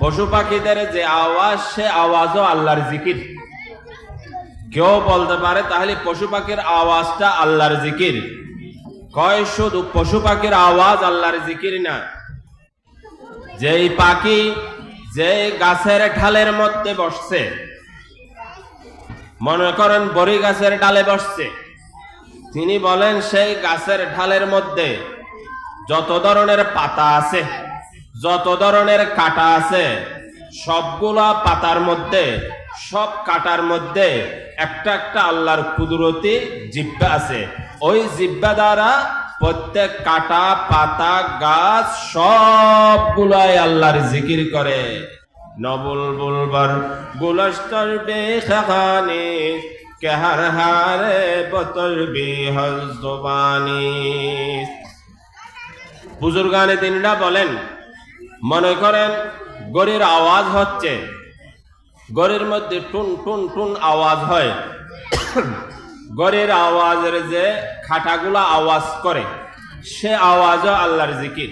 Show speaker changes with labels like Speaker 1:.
Speaker 1: পশু পাখিদের যে আওয়াজ, সে আওয়াজও আল্লাহর জিকির। কেউ বলতে পারে, তাহলে পশু পাখির আওয়াজটা আল্লাহর জিকির। কয়, শুধু পশু পাখির আওয়াজ আল্লাহর জিকির না। যেই পাখি যে গাছের ঢালের মধ্যে বসছে, মনে করেন বড়ি গাছের ডালে বসছে, তিনি বলেন, সেই গাছের ঢালের মধ্যে যত ধরনের পাতা আছে যত ধরনের কাটা আছে, সবগুলা পাতার মধ্যে, সব কাটার মধ্যে একটা একটা আল্লাহর কুদরতি জিব্বা আছে। ওই জিব্বা দ্বারা প্রত্যেক কাটা, পাতা, গাছ সবগুলাই আল্লাহর জিকির করে। নবুল বুলবার গুলস্তর বেখানি, কেহার হারে বতর বিহজবানি বুজুর্গানে তিনটা বলেন মনে করেন, গরির আওয়াজ হচ্ছে। গরির মধ্যে টুন টুন টুন আওয়াজ হয়। গড়ির আওয়াজের যে খাটাগুলা আওয়াজ করে, সে আওয়াজও আল্লাহর জিকির।